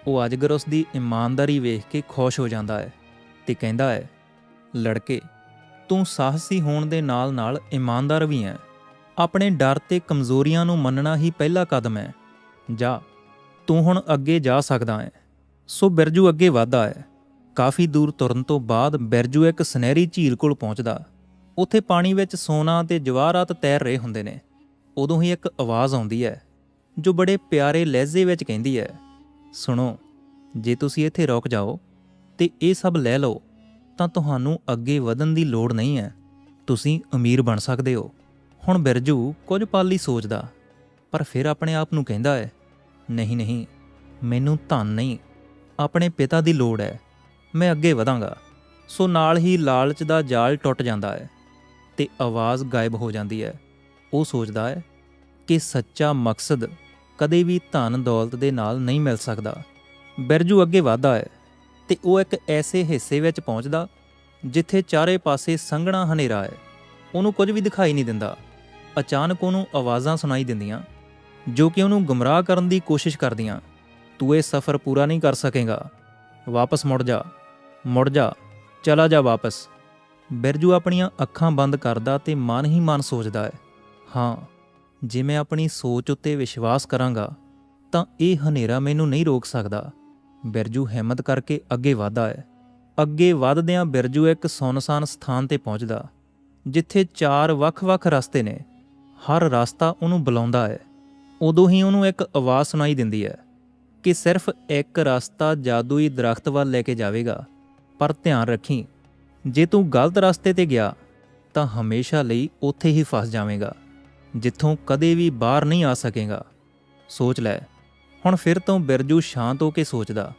ਉਹ ਅਜਗਰ ਉਸ ਦੀ ਇਮਾਨਦਾਰੀ ਵੇਖ ਕੇ ਖੁਸ਼ ਹੋ ਜਾਂਦਾ ਹੈ ਤੇ ਕਹਿੰਦਾ ਹੈ, ਲੜਕੇ, ਤੂੰ ਸਾਹਸੀ ਹੋਣ ਦੇ ਨਾਲ-ਨਾਲ ਇਮਾਨਦਾਰ ਵੀ ਹੈ। ਆਪਣੇ ਡਰ ਤੇ ਕਮਜ਼ੋਰੀਆਂ ਨੂੰ ਮੰਨਣਾ ਹੀ ਪਹਿਲਾ ਕਦਮ ਹੈ। ਜਾ ਤੂੰ ਹੁਣ ਅੱਗੇ ਜਾ ਸਕਦਾ ਹੈ। ਸੋ ਬਿਰਜੂ ਅੱਗੇ ਵਧਦਾ ਹੈ। ਕਾਫੀ ਦੂਰ ਤੁਰਨ ਤੋਂ ਬਾਅਦ ਬਿਰਜੂ ਇੱਕ ਸੁਨਹਿਰੀ ਝੀਲ ਕੋਲ ਪਹੁੰਚਦਾ। ਉੱਥੇ ਪਾਣੀ ਵਿੱਚ ਸੋਨਾ ਤੇ ਜਵਾਹਰਾਤ ਤੈਰ ਰਹੇ ਹੁੰਦੇ ਨੇ। ਉਦੋਂ ਹੀ ਇੱਕ ਆਵਾਜ਼ ਆਉਂਦੀ ਹੈ, ਜੋ ਬੜੇ ਪਿਆਰੇ ਲਹਿਜ਼ੇ ਵਿੱਚ ਕਹਿੰਦੀ ਹੈ, ਸੁਣੋ, ਜੇ ਤੁਸੀਂ ਇੱਥੇ ਰੁਕ ਜਾਓ ਤੇ ਇਹ ਸਭ ਲੈ ਲਓ, ਤਾਂ ਤੁਹਾਨੂੰ ਅੱਗੇ ਵਧਣ ਦੀ ਲੋੜ ਨਹੀਂ ਹੈ। ਤੁਸੀਂ ਅਮੀਰ ਬਣ ਸਕਦੇ ਹੋ। ਹੁਣ ਬਿਰਜੂ ਕੁਝ ਪਲ ਲਈ ਸੋਚਦਾ, ਪਰ ਫਿਰ ਆਪਣੇ ਆਪ ਨੂੰ ਕਹਿੰਦਾ ਹੈ ਨਹੀਂ ਨਹੀਂ, ਮੈਨੂੰ ਧਨ ਨਹੀਂ, ਆਪਣੇ ਪਿਤਾ ਦੀ ਲੋੜ ਹੈ, ਮੈਂ ਅੱਗੇ ਵਧਾਂਗਾ। ਸੋ ਨਾਲ ਹੀ ਲਾਲਚ ਦਾ ਜਾਲ ਟੁੱਟ ਜਾਂਦਾ ਹੈ ਤੇ ਆਵਾਜ਼ ਗਾਇਬ ਹੋ ਜਾਂਦੀ ਹੈ। ਉਹ ਸੋਚਦਾ ਹੈ ਕਿ ਸੱਚਾ ਮਕਸਦ ਕਦੇ ਵੀ ਧਨ ਦੌਲਤ ਦੇ ਨਾਲ ਨਹੀਂ ਮਿਲ ਸਕਦਾ। ਬਿਰਜੂ ਅੱਗੇ ਵਧਦਾ ਹੈ ਤੇ ਉਹ ਇੱਕ ਐਸੇ ਹਿੱਸੇ ਵਿੱਚ ਪਹੁੰਚਦਾ ਜਿੱਥੇ ਚਾਰੇ ਪਾਸੇ ਸੰਘਣਾ ਹਨੇਰਾ ਹੈ। ਉਹਨੂੰ ਕੁਝ ਵੀ ਦਿਖਾਈ ਨਹੀਂ ਦਿੰਦਾ। ਅਚਾਨਕ ਉਹਨੂੰ ਆਵਾਜ਼ਾਂ ਸੁਣਾਈ ਦਿੰਦੀਆਂ। ਜੋ ਕਿ ਉਹਨੂੰ ਗੁੰਮਰਾਹ ਕਰਨ ਦੀ ਕੋਸ਼ਿਸ਼ ਕਰਦੀਆਂ। ਤੂੰ ਇਹ ਸਫ਼ਰ ਪੂਰਾ ਨਹੀਂ ਕਰ ਸਕੇਗਾ। ਵਾਪਸ ਮੁੜ ਜਾ। ਮੁੜ ਜਾ। ਚਲਾ ਜਾ ਵਾਪਸ। ਬਿਰਜੂ ਆਪਣੀਆਂ ਅੱਖਾਂ ਬੰਦ ਕਰਦਾ ਤੇ ਮਨ ਹੀ ਮਨ ਸੋਚਦਾ ਹੈ। ਹਾਂ, ਜੇ ਮੈਂ ਆਪਣੀ ਸੋਚ ਉੱਤੇ ਵਿਸ਼ਵਾਸ ਕਰਾਂਗਾ, ਤਾਂ ਇਹ ਹਨੇਰਾ ਮੈਨੂੰ ਨਹੀਂ ਰੋਕ ਸਕਦਾ। ਬਿਰਜੂ ਹਿੰਮਤ ਕਰਕੇ ਅੱਗੇ ਵਧਦਾ ਹੈ। ਅੱਗੇ ਵਧਦਿਆਂ ਬਿਰਜੂ ਇੱਕ ਸੁੰਨਸਾਨ ਸਥਾਨ ਤੇ ਪਹੁੰਚਦਾ, ਜਿੱਥੇ ਚਾਰ ਵੱਖ-ਵੱਖ ਰਸਤੇ ਨੇ। ਹਰ ਰਸਤਾ ਉਹਨੂੰ ਬੁਲਾਉਂਦਾ ਹੈ। ਉਦੋਂ ਹੀ ਉਹਨੂੰ ਇੱਕ ਆਵਾਜ਼ ਸੁਣਾਈ ਦਿੰਦੀ ਹੈ ਕਿ ਸਿਰਫ ਇੱਕ ਰਸਤਾ ਜਾਦੂਈ ਦਰਖਤ ਵੱਲ ਲੈ ਕੇ ਜਾਵੇਗਾ, ਪਰ ਧਿਆਨ ਰੱਖੀ, ਜੇ ਤੂੰ ਗਲਤ ਰਸਤੇ ਤੇ ਗਿਆ, ਤਾਂ ਹਮੇਸ਼ਾ ਲਈ ਉੱਥੇ ਹੀ ਫਸ ਜਾਵੇਂਗਾ, ਜਿੱਥੋਂ ਕਦੇ ਵੀ ਬਾਹਰ ਨਹੀਂ ਆ ਸਕੇਗਾ। ਸੋਚ ਲੈ, ਹੁਣ ਫਿਰ ਤੋਂ ਬਿਰਜੂ ਸ਼ਾਂਤ ਹੋ ਕੇ ਸੋਚਦਾ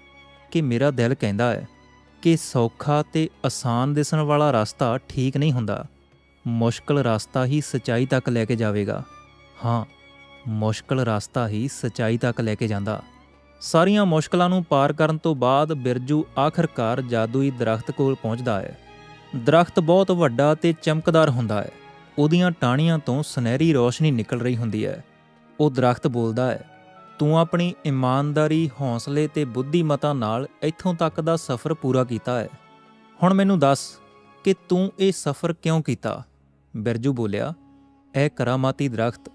ਕਿ ਮੇਰਾ ਦਿਲ ਕਹਿੰਦਾ ਹੈ ਕਿ ਸੌਖਾ ਤੇ ਆਸਾਨ ਦਿਸਣ ਵਾਲਾ ਰਸਤਾ ਠੀਕ ਨਹੀਂ ਹੁੰਦਾ, ਮੁਸ਼ਕਲ ਰਸਤਾ ਹੀ ਸਚਾਈ ਤੱਕ ਲੈ ਕੇ ਜਾਵੇਗਾ। ਹਾਂ ਮੁਸ਼ਕਲ ਰਸਤਾ ਹੀ ਸਚਾਈ ਤੱਕ ਲੈ ਕੇ ਜਾਂਦਾ। ਸਾਰੀਆਂ ਮੁਸ਼ਕਲਾਂ ਨੂੰ ਪਾਰ ਕਰਨ ਤੋਂ ਬਾਅਦ ਬਿਰਜੂ ਆਖਰਕਾਰ ਜਾਦੂਈ ਦਰਖਤ ਕੋਲ ਪਹੁੰਚਦਾ ਹੈ। ਦਰਖਤ ਬਹੁਤ ਵੱਡਾ ਤੇ ਚਮਕਦਾਰ ਹੁੰਦਾ ਹੈ। ਉਹਦੀਆਂ ਟਾਹਣੀਆਂ ਤੋਂ ਸੁਨਹਿਰੀ ਰੋਸ਼ਨੀ ਨਿਕਲ ਰਹੀ ਹੁੰਦੀ ਹੈ। ਉਹ ਦਰਖਤ ਬੋਲਦਾ ਹੈ, ਤੂੰ ਆਪਣੀ ਇਮਾਨਦਾਰੀ, ਹੌਸਲੇ ਤੇ ਬੁੱਧੀਮਤਾ ਨਾਲ ਇੱਥੋਂ ਤੱਕ ਦਾ ਸਫ਼ਰ ਪੂਰਾ ਕੀਤਾ ਹੈ। ਹੁਣ ਮੈਨੂੰ ਦੱਸ ਕਿ ਤੂੰ ਇਹ ਸਫ਼ਰ ਕਿਉਂ ਕੀਤਾ? ਬਿਰਜੂ ਬੋਲਿਆ, ਇਹ ਕਰਾਮਾਤੀ ਦਰਖਤ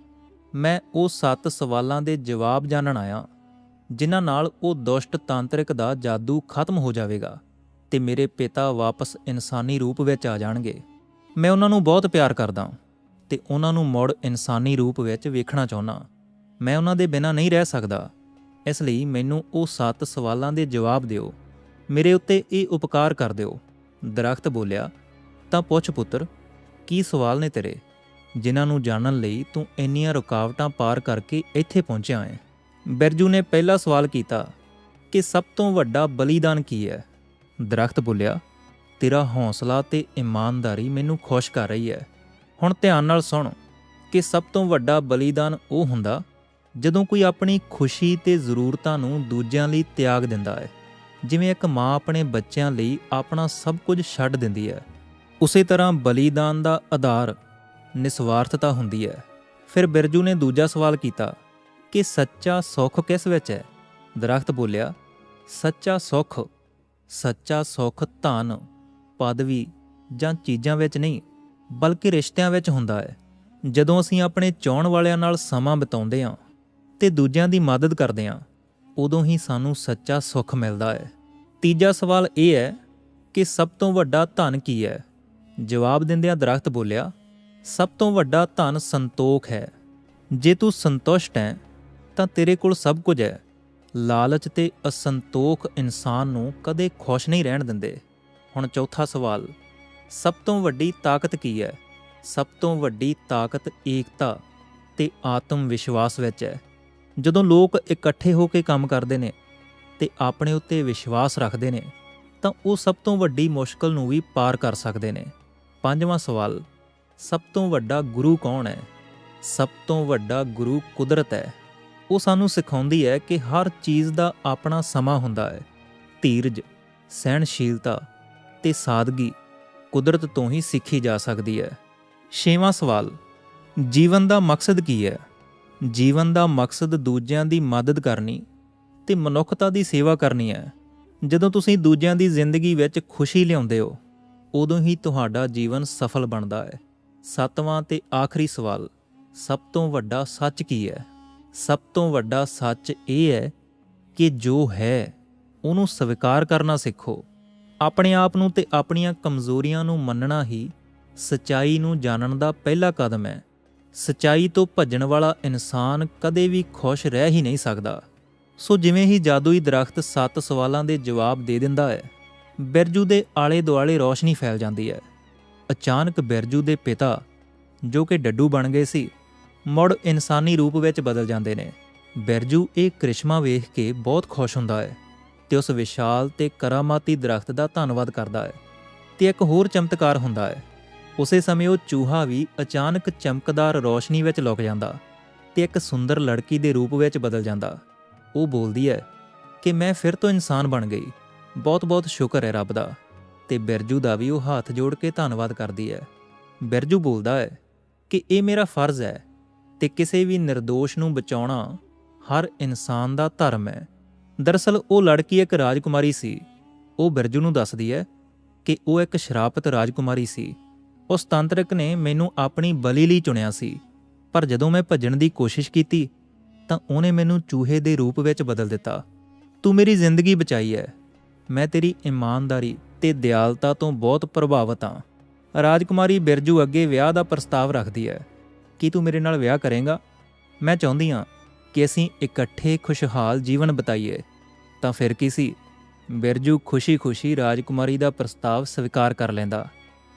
ਮੈਂ ਉਹ ਸੱਤ ਸਵਾਲਾਂ ਦੇ ਜਵਾਬ ਜਾਣਨ ਆਇਆ, ਜਿਨ੍ਹਾਂ ਨਾਲ ਉਹ ਦੁਸ਼ਟ ਤਾਂਤਰਿਕ ਦਾ ਜਾਦੂ ਖਤਮ ਹੋ ਜਾਵੇਗਾ ਤੇ ਮੇਰੇ ਪਿਤਾ ਵਾਪਸ ਇਨਸਾਨੀ ਰੂਪ ਵਿੱਚ ਆ ਜਾਣਗੇ। ਮੈਂ ਉਹਨਾਂ ਨੂੰ ਬਹੁਤ ਪਿਆਰ ਕਰਦਾ ਤੇ ਉਹਨਾਂ ਨੂੰ ਮੁੜ ਇਨਸਾਨੀ ਰੂਪ ਵਿੱਚ ਵੇਖਣਾ ਚਾਹੁੰਦਾ ਮੈਂ ਉਹਨਾਂ ਦੇ ਬਿਨਾਂ ਨਹੀਂ ਰਹਿ ਸਕਦਾ। ਇਸ ਲਈ ਮੈਨੂੰ ਉਹ ਸੱਤ ਸਵਾਲਾਂ ਦੇ ਜਵਾਬ ਦਿਓ। ਮੇਰੇ ਉੱਤੇ ਇਹ ਉਪਕਾਰ ਕਰ ਦਿਓ। ਦਰਖਤ ਬੋਲਿਆ, ਤਾਂ ਪੁੱਛ ਪੁੱਤਰ, ਕੀ ਸਵਾਲ ਨੇ ਤੇਰੇ? ਜਿਨ੍ਹਾਂ ਨੂੰ ਜਾਣਨ ਲਈ ਤੂੰ ਇੰਨੀਆਂ ਰੁਕਾਵਟਾਂ ਪਾਰ ਕਰਕੇ ਇੱਥੇ ਪਹੁੰਚਿਆ ਹੈ। ਬਿਰਜੂ ਨੇ ਪਹਿਲਾ ਸਵਾਲ ਕੀਤਾ ਕਿ ਸਭ ਤੋਂ ਵੱਡਾ ਬਲੀਦਾਨ ਕੀ ਹੈ? ਦਰਖਤ ਬੋਲਿਆ, ਤੇਰਾ ਹੌਸਲਾ ਤੇ ਇਮਾਨਦਾਰੀ ਮੈਨੂੰ ਖੁਸ਼ ਕਰ ਰਹੀ ਹੈ। ਹੁਣ ਧਿਆਨ ਨਾਲ ਸੁਣ ਕਿ ਸਭ ਤੋਂ ਵੱਡਾ ਬਲੀਦਾਨ ਉਹ ਹੁੰਦਾ ਜਦੋਂ ਕੋਈ ਆਪਣੀ ਖੁਸ਼ੀ ਤੇ ਜ਼ਰੂਰਤਾਂ ਨੂੰ ਦੂਜਿਆਂ ਲਈ ਤਿਆਗ ਦਿੰਦਾ ਹੈ। ਜਿਵੇਂ ਇੱਕ ਮਾਂ ਆਪਣੇ ਬੱਚਿਆਂ ਲਈ ਆਪਣਾ ਸਭ ਕੁਝ ਛੱਡ ਦਿੰਦੀ ਹੈ। ਉਸੇ ਤਰ੍ਹਾਂ ਬਲੀਦਾਨ ਦਾ ਆਧਾਰ ਨਿਸਵਾਰਥਤਾ ਹੁੰਦੀ ਹੈ। ਫਿਰ ਬਿਰਜੂ ਨੇ ਦੂਜਾ ਸਵਾਲ ਕੀਤਾ, ਕਿ ਸੱਚਾ ਸੁੱਖ ਕਿਸ ਵਿੱਚ ਹੈ? ਦਰਖਤ ਬੋਲਿਆ, ਸੱਚਾ ਸੁੱਖ ਸੱਚਾ ਸੁੱਖ ਧਨ, ਪਦਵੀ ਜਾਂ ਚੀਜ਼ਾਂ ਵਿੱਚ ਨਹੀਂ, ਬਲਕਿ ਰਿਸ਼ਤਿਆਂ ਵਿੱਚ ਹੁੰਦਾ ਹੈ। ਜਦੋਂ ਅਸੀਂ ਆਪਣੇ ਚਾਹਣ ਵਾਲਿਆਂ ਨਾਲ ਸਮਾਂ ਬਿਤਾਉਂਦੇ ਹਾਂ ਤੇ ਦੂਜਿਆਂ ਦੀ ਮਦਦ ਕਰਦੇ ਹਾਂ, ਉਦੋਂ ਹੀ ਸਾਨੂੰ ਸੱਚਾ ਸੁੱਖ ਮਿਲਦਾ ਹੈ। ਤੀਜਾ ਸਵਾਲ ਇਹ ਹੈ ਕਿ ਸਭ ਤੋਂ ਵੱਡਾ ਧਨ ਕੀ ਹੈ? ਜਵਾਬ ਦਿੰਦਿਆਂ ਦਰਖਤ ਬੋਲਿਆ ਸਭ ਤੋਂ ਵੱਡਾ ਧਨ ਸੰਤੋਖ ਹੈ। ਜੇ ਤੂੰ ਸੰਤੁਸ਼ਟ ਹੈ, ਤਾਂ ਤੇਰੇ ਕੋਲ ਸਭ ਕੁਝ ਹੈ। ਲਾਲਚ ਤੇ ਅਸੰਤੋਖ ਇਨਸਾਨ ਨੂੰ ਕਦੇ ਖੁਸ਼ ਨਹੀਂ ਰਹਿਣ ਦਿੰਦੇ। ਹੁਣ ਚੌਥਾ ਸਵਾਲ, ਸਭ ਤੋਂ ਵੱਡੀ ਤਾਕਤ ਕੀ ਹੈ? ਸਭ ਤੋਂ ਵੱਡੀ ਤਾਕਤ ਏਕਤਾ ਤੇ ਆਤਮ ਵਿਸ਼ਵਾਸ ਵਿੱਚ ਹੈ। ਜਦੋਂ ਲੋਕ ਇਕੱਠੇ ਹੋ ਕੇ ਕੰਮ ਕਰਦੇ ਨੇ ਤੇ ਆਪਣੇ ਉੱਤੇ ਵਿਸ਼ਵਾਸ ਰੱਖਦੇ ਨੇ, ਤਾਂ ਉਹ ਸਭ ਤੋਂ ਵੱਡੀ ਮੁਸ਼ਕਲ ਨੂੰ ਵੀ ਪਾਰ ਕਰ ਸਕਦੇ ਨੇ। ਪੰਜਵਾਂ ਸਵਾਲ ਸਭ ਤੋਂ ਵੱਡਾ ਗੁਰੂ ਕੌਣ ਹੈ? ਸਭ ਤੋਂ ਵੱਡਾ ਗੁਰੂ ਕੁਦਰਤ ਹੈ। ਉਹ ਸਾਨੂੰ ਸਿਖਾਉਂਦੀ ਹੈ ਕਿ ਹਰ ਚੀਜ਼ ਦਾ ਆਪਣਾ ਸਮਾਂ ਹੁੰਦਾ ਹੈ। ਧੀਰਜ ਸਹਿਣਸ਼ੀਲਤਾ ਤੇ ਸਾਦਗੀ ਕੁਦਰਤ ਤੋਂ ਹੀ ਸਿੱਖੀ ਜਾ ਸਕਦੀ ਹੈ। ਛੇਵਾਂ ਸਵਾਲ, ਜੀਵਨ ਦਾ ਮਕਸਦ ਕੀ ਹੈ? ਜੀਵਨ ਦਾ ਮਕਸਦ ਦੂਜਿਆਂ ਦੀ ਮਦਦ ਕਰਨੀ ਤੇ ਮਨੁੱਖਤਾ ਦੀ ਸੇਵਾ ਕਰਨੀ ਹੈ। ਜਦੋਂ ਤੁਸੀਂ ਦੂਜਿਆਂ ਦੀ ਜ਼ਿੰਦਗੀ ਵਿੱਚ ਖੁਸ਼ੀ ਲਿਆਉਂਦੇ ਹੋ, ਉਦੋਂ ਹੀ ਤੁਹਾਡਾ ਜੀਵਨ ਸਫਲ ਬਣਦਾ ਹੈ। ਸੱਤਵਾਂ ਤੇ ਆਖਰੀ ਸਵਾਲ, ਸਭ ਤੋਂ ਵੱਡਾ ਸੱਚ ਕੀ ਹੈ? ਸਭ ਤੋਂ ਵੱਡਾ ਸੱਚ ਇਹ ਹੈ ਕਿ ਜੋ ਹੈ, ਉਹਨੂੰ ਸਵੀਕਾਰ ਕਰਨਾ ਸਿੱਖੋ। ਆਪਣੇ ਆਪ ਨੂੰ ਤੇ ਆਪਣੀਆਂ ਕਮਜ਼ੋਰੀਆਂ ਨੂੰ ਮੰਨਣਾ ਹੀ ਸਚਾਈ ਨੂੰ ਜਾਣਨ ਦਾ ਪਹਿਲਾ ਕਦਮ ਹੈ। ਸਚਾਈ ਤੋਂ ਭੱਜਣ ਵਾਲਾ ਇਨਸਾਨ ਕਦੇ ਵੀ ਖੁਸ਼ ਰਹਿ ਹੀ ਨਹੀਂ ਸਕਦਾ। ਸੋ ਜਿਵੇਂ ਹੀ ਜਾਦੂਈ ਦਰਖਤ ਸੱਤ ਸਵਾਲਾਂ ਦੇ ਜਵਾਬ ਦੇ ਦਿੰਦਾ ਹੈ, ਬਿਰਜੂ ਦੇ ਆਲੇ ਦੁਆਲੇ ਰੋਸ਼ਨੀ ਫੈਲ ਜਾਂਦੀ ਹੈ। ਅਚਾਨਕ ਬਿਰਜੂ ਦੇ ਪਿਤਾ, ਜੋ ਕਿ ਡੱਡੂ ਬਣ ਗਏ ਸੀ, ਮੁੜ ਇਨਸਾਨੀ ਰੂਪ ਵਿੱਚ ਬਦਲ ਜਾਂਦੇ ਨੇ। ਬਿਰਜੂ ਇਹ ਕ੍ਰਿਸ਼ਮਾ ਵੇਖ ਕੇ ਬਹੁਤ ਖੁਸ਼ ਹੁੰਦਾ ਹੈ ਤੇ ਉਸ ਵਿਸ਼ਾਲ ਤੇ ਕਰਾਮਾਤੀ ਦਰਖਤ ਦਾ ਧੰਨਵਾਦ ਕਰਦਾ ਹੈ ਤੇ ਇੱਕ ਹੋਰ ਚਮਤਕਾਰ ਹੁੰਦਾ ਹੈ। ਉਸੇ ਸਮੇਂ ਉਹ ਚੂਹਾ ਵੀ ਅਚਾਨਕ ਚਮਕਦਾਰ ਰੋਸ਼ਨੀ ਵਿੱਚ ਲੁਕ ਜਾਂਦਾ ਤੇ ਇੱਕ ਸੁੰਦਰ ਲੜਕੀ ਦੇ ਰੂਪ ਵਿੱਚ ਬਦਲ ਜਾਂਦਾ। ਉਹ ਬੋਲਦੀ ਹੈ ਕਿ ਮੈਂ ਫਿਰ ਤੋਂ ਇਨਸਾਨ ਬਣ ਗਈ। ਬਹੁਤ-ਬਹੁਤ ਸ਼ੁਕਰ ਹੈ ਰੱਬ ਦਾ। ਤੇ ਬਿਰਜੂ ਦਾ ਵੀ ਉਹ ਹੱਥ ਜੋੜ ਕੇ ਧੰਨਵਾਦ ਕਰਦੀ ਹੈ। ਬਿਰਜੂ ਬੋਲਦਾ ਹੈ ਕਿ ਇਹ ਮੇਰਾ ਫਰਜ਼ ਹੈ ਤੇ ਕਿਸੇ ਵੀ નિર્ਦੋਸ਼ ਨੂੰ ਬਚਾਉਣਾ ਹਰ ਇਨਸਾਨ ਦਾ ਧਰਮ ਹੈ। ਦਰਅਸਲ ਉਹ ਲੜਕੀ ਇੱਕ ਰਾਜਕੁਮਾਰੀ ਸੀ। ਉਹ ਬਿਰਜੂ ਨੂੰ ਦੱਸਦੀ ਹੈ ਕਿ ਉਹ ਇੱਕ ਸ਼ਰਾਪਤ ਰਾਜਕੁਮਾਰੀ ਸੀ। ਉਸ ਤੰਤਰਿਕ ਨੇ ਮੈਨੂੰ ਆਪਣੀ ਬਲੀ ਲਈ ਚੁਣਿਆ ਸੀ। ਪਰ ਜਦੋਂ ਮੈਂ ਭੱਜਣ ਦੀ ਕੋਸ਼ਿਸ਼ ਕੀਤੀ ਤਾਂ ਉਹਨੇ ਮੈਨੂੰ ਚੂਹੇ ਦੇ ਰੂਪ ਵਿੱਚ ਬਦਲ ਦਿੱਤਾ। ਤੂੰ ਮੇਰੀ ਜ਼ਿੰਦਗੀ ਬਚਾਈ ਹੈ। ਮੈਂ ਤੇਰੀ ਇਮਾਨਦਾਰੀ ਤੇ ਦਿਆਲਤਾ ਤੋਂ ਬਹੁਤ ਪ੍ਰਭਾਵਿਤ ਹਾਂ। ਰਾਜਕੁਮਾਰੀ ਬਿਰਜੂ ਅੱਗੇ ਵਿਆਹ ਦਾ ਪ੍ਰਸਤਾਵ ਰੱਖਦੀ ਹੈ। ਕੀ ਤੂੰ ਮੇਰੇ ਨਾਲ ਵਿਆਹ ਕਰੇਂਗਾ? ਮੈਂ ਚਾਹੁੰਦੀ ਹਾਂ ਕਿ ਅਸੀਂ ਇਕੱਠੇ ਖੁਸ਼ਹਾਲ ਜੀਵਨ ਬਿਤਾਈਏ। ਤਾਂ ਫਿਰ ਕੀ ਸੀ? ਬਿਰਜੂ ਖੁਸ਼ੀ-ਖੁਸ਼ੀ ਰਾਜਕੁਮਾਰੀ ਦਾ ਪ੍ਰਸਤਾਵ ਸਵੀਕਾਰ ਕਰ ਲੈਂਦਾ।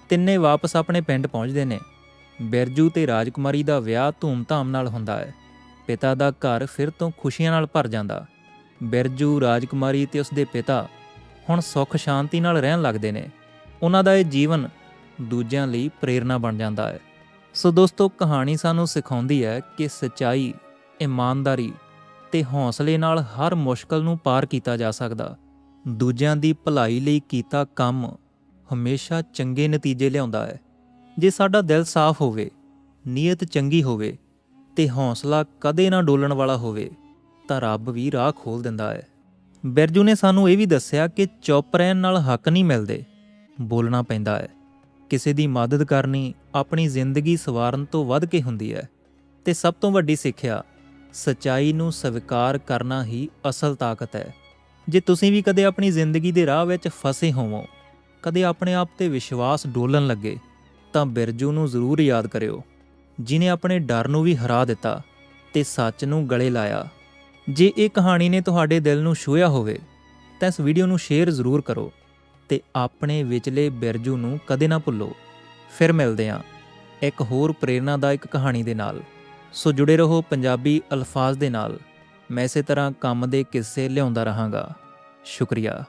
ਤਿੰਨੇ ਵਾਪਸ ਆਪਣੇ ਪਿੰਡ ਪਹੁੰਚਦੇ ਨੇ। ਬਿਰਜੂ ਤੇ ਰਾਜਕੁਮਾਰੀ ਦਾ ਵਿਆਹ ਧੂਮ-ਧਾਮ ਨਾਲ ਹੁੰਦਾ ਹੈ। ਪਿਤਾ ਦਾ ਘਰ ਫਿਰ ਤੋਂ ਖੁਸ਼ੀਆਂ ਨਾਲ ਭਰ ਜਾਂਦਾ। ਬਿਰਜੂ, ਰਾਜਕੁਮਾਰੀ ਤੇ ਉਸਦੇ ਪਿਤਾ ਹੁਣ ਸੁੱਖ ਸ਼ਾਂਤੀ ਨਾਲ ਰਹਿਣ ਲੱਗਦੇ ਨੇ। ਉਹਨਾਂ ਦਾ ਇਹ ਜੀਵਨ ਦੂਜਿਆਂ ਲਈ ਪ੍ਰੇਰਣਾ ਬਣ ਜਾਂਦਾ ਹੈ। ਸੋ ਦੋਸਤੋ, ਕਹਾਣੀ ਸਾਨੂੰ ਸਿਖਾਉਂਦੀ ਹੈ ਕਿ ਸਚਾਈ, ਇਮਾਨਦਾਰੀ ਤੇ ਹੌਸਲੇ ਨਾਲ ਹਰ ਮੁਸ਼ਕਲ ਨੂੰ ਪਾਰ ਕੀਤਾ ਜਾ ਸਕਦਾ। ਦੂਜਿਆਂ ਦੀ ਭਲਾਈ ਲਈ ਕੀਤਾ ਕੰਮ ਹਮੇਸ਼ਾ ਚੰਗੇ ਨਤੀਜੇ ਲਿਆਉਂਦਾ ਹੈ। ਜੇ ਸਾਡਾ ਦਿਲ ਸਾਫ਼ ਹੋਵੇ, ਨੀਅਤ ਚੰਗੀ ਹੋਵੇ ਤੇ ਹੌਸਲਾ ਕਦੇ ਨਾ ਡੋਲਣ ਵਾਲਾ ਹੋਵੇ, ਤਾਂ ਰੱਬ ਵੀ ਰਾਹ ਖੋਲ ਦਿੰਦਾ ਹੈ। ਬਿਰਜੂ ਨੇ ਸਾਨੂੰ ਇਹ ਵੀ ਦੱਸਿਆ ਕਿ ਚੁੱਪ ਰਹਿਣ ਨਾਲ ਹੱਕ ਨਹੀਂ ਮਿਲਦੇ। ਬੋਲਣਾ ਪੈਂਦਾ ਹੈ। ਕਿਸੇ ਦੀ ਮਦਦ ਕਰਨੀ ਆਪਣੀ ਜ਼ਿੰਦਗੀ ਸਵਾਰਨ ਤੋਂ ਵੱਧ ਕੇ ਹੁੰਦੀ ਹੈ। ਤੇ ਸਭ ਤੋਂ ਵੱਡੀ ਸਿੱਖਿਆ, ਸਚਾਈ ਨੂੰ ਸਵੀਕਾਰ ਕਰਨਾ ਹੀ ਅਸਲ ਤਾਕਤ ਹੈ। ਜੇ ਤੁਸੀਂ ਵੀ ਕਦੇ ਆਪਣੀ ਜ਼ਿੰਦਗੀ ਦੇ ਰਾਹ ਵਿੱਚ ਫਸੇ ਹੋਵੋ, ਕਦੇ ਆਪਣੇ ਆਪ ਤੇ ਵਿਸ਼ਵਾਸ ਡੋਲਣ ਲੱਗੇ, ਤਾਂ ਬਿਰਜੂ ਨੂੰ ਜ਼ਰੂਰ ਯਾਦ ਕਰਿਓ। ਜਿਨੇ ਆਪਣੇ ਡਰ ਨੂੰ ਵੀ ਹਰਾ ਦਿੱਤਾ ਤੇ ਸੱਚ ਨੂੰ ਗਲੇ ਲਾਇਆ ਜੇ ਇਹ ਕਹਾਣੀ ਨੇ ਤੁਹਾਡੇ ਦਿਲ ਨੂੰ ਛੂਹਿਆ ਹੋਵੇ, ਤਾਂ ਇਸ ਵੀਡੀਓ ਨੂੰ ਸ਼ੇਅਰ ਜ਼ਰੂਰ ਕਰੋ ਤੇ ਆਪਣੇ ਵਿਚਲੇ ਬਿਰਜੂ ਨੂੰ ਕਦੇ ਨਾ ਭੁੱਲੋ। ਫਿਰ ਮਿਲਦੇ ਹਾਂ ਇੱਕ ਹੋਰ ਪ੍ਰੇਰਨਾਦਾਇਕ ਕਹਾਣੀ ਦੇ ਨਾਲ। ਸੋ ਜੁੜੇ ਰਹੋ ਪੰਜਾਬੀ ਅਲਫਾਜ਼ ਦੇ ਨਾਲ। ਮੈਂ ਇਸੇ ਤਰ੍ਹਾਂ ਕੰਮ ਦੇ ਕਿੱਸੇ ਲਿਆਉਂਦਾ ਰਹਾਂਗਾ। ਸ਼ੁਕਰੀਆ।